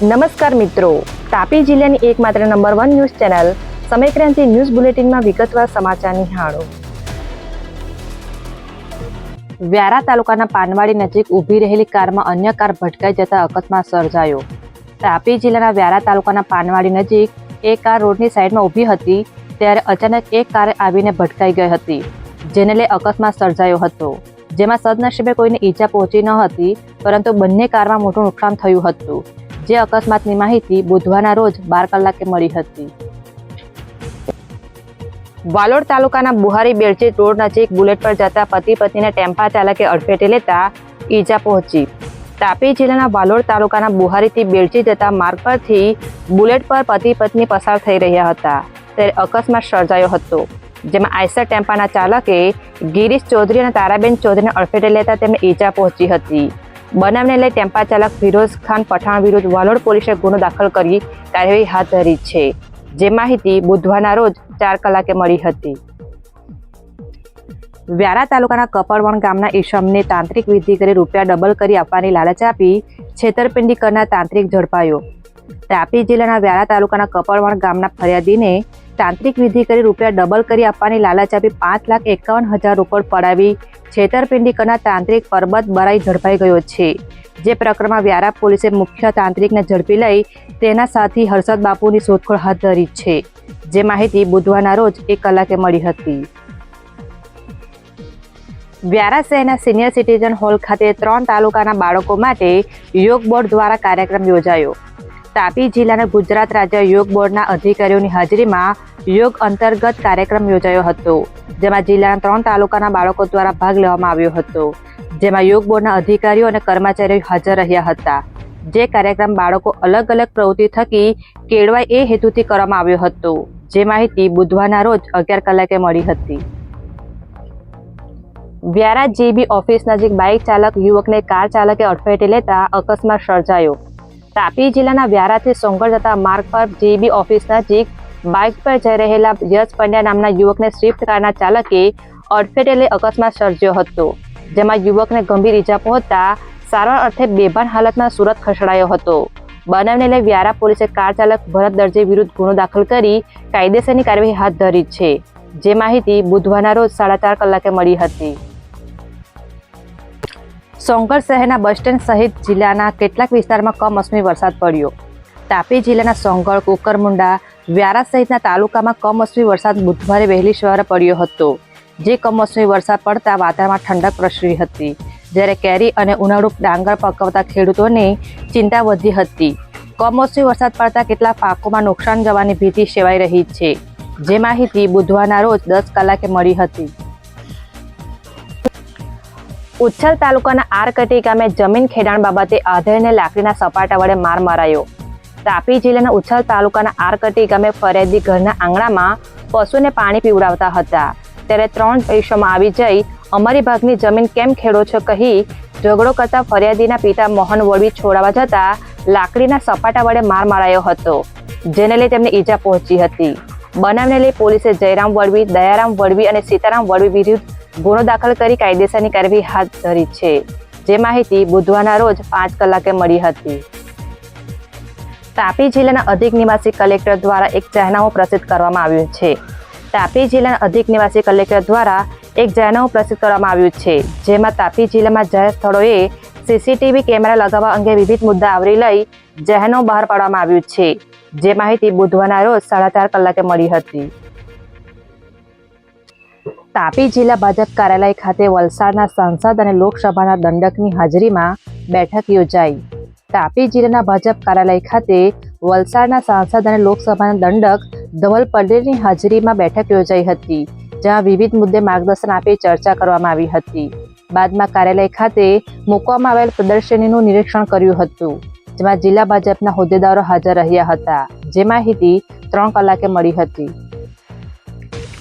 નમસ્કાર મિત્રો. તાપી જિલ્લાની એકમાત્ર number one news channel Samaykranti news બુલેટિનમાં વિગતવાર સમાચાર નિહાળો. વ્યારા તાલુકાના પાનવાડી નજીક ઊભી રહેલી કારમાં અન્ય કાર ભટકાઈ જતા અકસ્માત સર્જાયો. તાપી જિલ્લાના વ્યારા તાલુકાના પાનવાડી નજીક એક કાર રોડની સાઈડમાં ઊભી હતી, ત્યારે અચાનક એક કાર આવીને ભટકાઈ ગઈ હતી, જેને લઈ અકસ્માત સર્જાયો હતો. જેમાં સદનસીબે કોઈને ઈજા પહોંચી ન હતી, પરંતુ બંને કારમાં મોટું નુકસાન થયું હતું. જે અકસ્માતની માહિતી બુધવારના રોજ બાર કલાકે મળી હતી. વાલોડ તાલુકાના બુહારી બેડચીત રોડ નજીક બુલેટ પર જતા પતિ પત્નીને ટેમ્પા ચાલકે અડફેટે લેતા ઈજા પહોંચી. તાપી જિલ્લાના વાલોડ તાલુકાના બુહારીથી બેડચી જતા માર્ગ પરથી બુલેટ પર પતિ પત્ની પસાર થઈ રહ્યા હતા. ત્યારે અકસ્માત સર્જાયો હતો, જેમાં આઈસર ટેમ્પાના ચાલકે ગિરીશ ચૌધરી અને તારાબેન ચૌધરીને અડફેટે લેતા તેમને ઈજા પહોંચી હતી. બનાવને લઈ ટેમ્પા ચાલક ફિરોઝ ખાન પઠાણ વિરુદ્ધ વાલોડ પોલીસે ગુનો દાખલ કરી કાર્યવાહી હાથ ધરી છે. જે માહિતી બુધવારના રોજ ચાર કલાકે મળી હતી. વ્યારા તાલુકાના કપડવણ ગામના ઈશમને તાંત્રિક વિધિ કરી રૂપિયા ડબલ કરી આપવાની લાલચ આપી છેતરપિંડી કરનાર તાંત્રિક ઝડપાયો. તાપી જિલ્લાના વ્યારા તાલુકાના કપડવણ ગામના ફરિયાદીને તાંત્રિક વિધિ કરી રૂપિયા ડબલ કરી આપવાની લાલચ આપી પાંચ લાખ એકાવન હજાર રોકડ પડાવી. છેતરપિંડી કરનાર તાંત્રિક પરબત બરાઈ ઝડપાઈ ગયો છે. જે પ્રકરણમાં વ્યારા પોલીસે મુખ્ય તાંત્રિકને ઝડપી લઈ તેના સાથી હર્ષદ બાપુની શોધખોળ હાથ ધરી છે. જે માહિતી બુધવારના રોજ એક કલાકે મળી હતી. વ્યારા શહેરના સિનિયર સિટીઝન હોલ ખાતે ત્રણ તાલુકાના બાળકો માટે યોગ બોર્ડ દ્વારા કાર્યક્રમ યોજાયો. તાપી જિલ્લાના ગુજરાત રાજ્ય યોગ બોર્ડના અધિકારીઓની હાજરીમાં યોગ અંતર્ગત કાર્યક્રમ યોજાયો હતો, જેમાં જિલ્લાના ત્રણ તાલુકાના બાળકો દ્વારા ભાગ લેવામાં આવ્યો હતો. જેમાં યોગ બોર્ડના અધિકારીઓ અને કર્મચારીઓ હાજર રહ્યા હતા. જે કાર્યક્રમ બાળકો અલગ અલગ પ્રવૃત્તિ થકી કેળવાય એ હેતુથી કરવામાં આવ્યો હતો. જે માહિતી બુધવારના રોજ અગિયાર કલાકે મળી હતી. વ્યારા જીબી ઓફિસ નજીક બાઇક ચાલક યુવકને કાર ચાલકે અડફેટે લેતા અકસ્માત સર્જાયો. તાપી જિલ્લાના વ્યારાથી સોંગળ જતા માર્ગ પર જીબી ઓફિસ નજીક બાઇક પર જઈ રહેલા યશ પંડ્યા નામના યુવકને સ્વિફ્ટ કારના ચાલકે અડફેટેલે અકસ્માત સર્જ્યો હતો, જેમાં યુવકને ગંભીર ઈજા પહોંચતા સારવાર અર્થે બેભાન હાલતમાં સુરત ખસેડાયો હતો. બનાવને લઈ વ્યારા પોલીસે કાર ચાલક ભરત દરજી વિરુદ્ધ ગુનો દાખલ કરી કાયદેસરની કાર્યવાહી હાથ ધરી છે. જે માહિતી બુધવારના રોજ સાડા ચાર કલાકે મળી હતી. સોંગઢ શહેરના બસ સ્ટેન્ડ સહિત જિલ્લાના કેટલાક વિસ્તારમાં કમોસમી વરસાદ પડ્યો. તાપી જિલ્લાના સોંગળ કુકરમુંડા, વ્યારા સહિતના તાલુકામાં કમોસમી વરસાદ બુધવારે વહેલી સવારે પડ્યો હતો. જે કમોસમી વરસાદ પડતા વાતાવરણમાં ઠંડક પ્રસરી હતી, જ્યારે કેરી અને ઉનાળુ ડાંગર પકવતા ખેડૂતોની ચિંતા વધી હતી. કમોસમી વરસાદ પડતા કેટલાક પાકોમાં નુકસાન જવાની ભીતિ સેવાઈ રહી છે. જે માહિતી બુધવારના રોજ દસ કલાકે મળી હતી. ઉચ્છલ તાલુકાના આરકટી ગામે જમીન ખેડાણ બાબતે આધેડને લાકડીના સપાટા વડે માર મરાયો. તાપી જિલ્લાના ઉચ્છલ તાલુકાના આરકટી ગામે ફરિયાદી ઘરના આંગણામાં પશુને પાણી પીવડાવતા હતા. ત્યારે ત્રણ પૈસામાં આવી જઈ અમારી ભાગની જમીન કેમ ખેડો છો કહી ઝઘડો કરતા ફરિયાદીના પિતા મોહન વળવી છોડાવવા જતા લાકડીના સપાટા વડે માર મારાયો હતો, જેને લઈ તેમને ઈજા પહોંચી હતી. બનાવને લઈ પોલીસે જયરામ વળવી, દયારામ વળવી અને સીતારામ વળવી વિરુદ્ધ ગુનો દાખલ કરી કાયદેસરની કાર્યવાહી હાથ ધરી છે. જે માહિતી બુધવારના રોજ પાંચ કલાકે મળી હતી. તાપી જિલ્લાના અધિક નિવાસી કલેક્ટર દ્વારા એક જાહેરનામું પ્રસિદ્ધ કરવામાં આવ્યું છે. તાપી જિલ્લાના અધિક નિવાસી કલેક્ટર દ્વારા એક જાહેરનામું પ્રસિદ્ધ કરવામાં આવ્યું છે. જેમાં તાપી જિલ્લામાં જાહેર સ્થળોએ સીસીટીવી કેમેરા લગાવવા અંગે વિવિધ મુદ્દા આવરી લઈ જાહેરનામું બહાર પાડવામાં આવ્યું છે. જે માહિતી બુધવારના રોજ સાડા ચાર કલાકે મળી હતી. તાપી જિલ્લા ભાજપ કાર્યાલય ખાતે વલસાડના સાંસદ અને લોકસભાના દંડકની હાજરીમાં બેઠક યોજાઈ. તાપી જિલ્લાના ભાજપ કાર્યાલય ખાતે વલસાડના સાંસદ અને લોકસભાના દંડક ધવલ પટેલની હાજરીમાં બેઠક યોજાઈ હતી, જ્યાં વિવિધ મુદ્દે માર્ગદર્શન આપી ચર્ચા કરવામાં આવી હતી. બાદમાં કાર્યાલય ખાતે મૂકવામાં આવેલ પ્રદર્શનીનું નિરીક્ષણ કર્યું હતું, જેમાં જિલ્લા ભાજપના હોદ્દેદારો હાજર રહ્યા હતા, જે માહિતી ત્રણ કલાકે મળી હતી.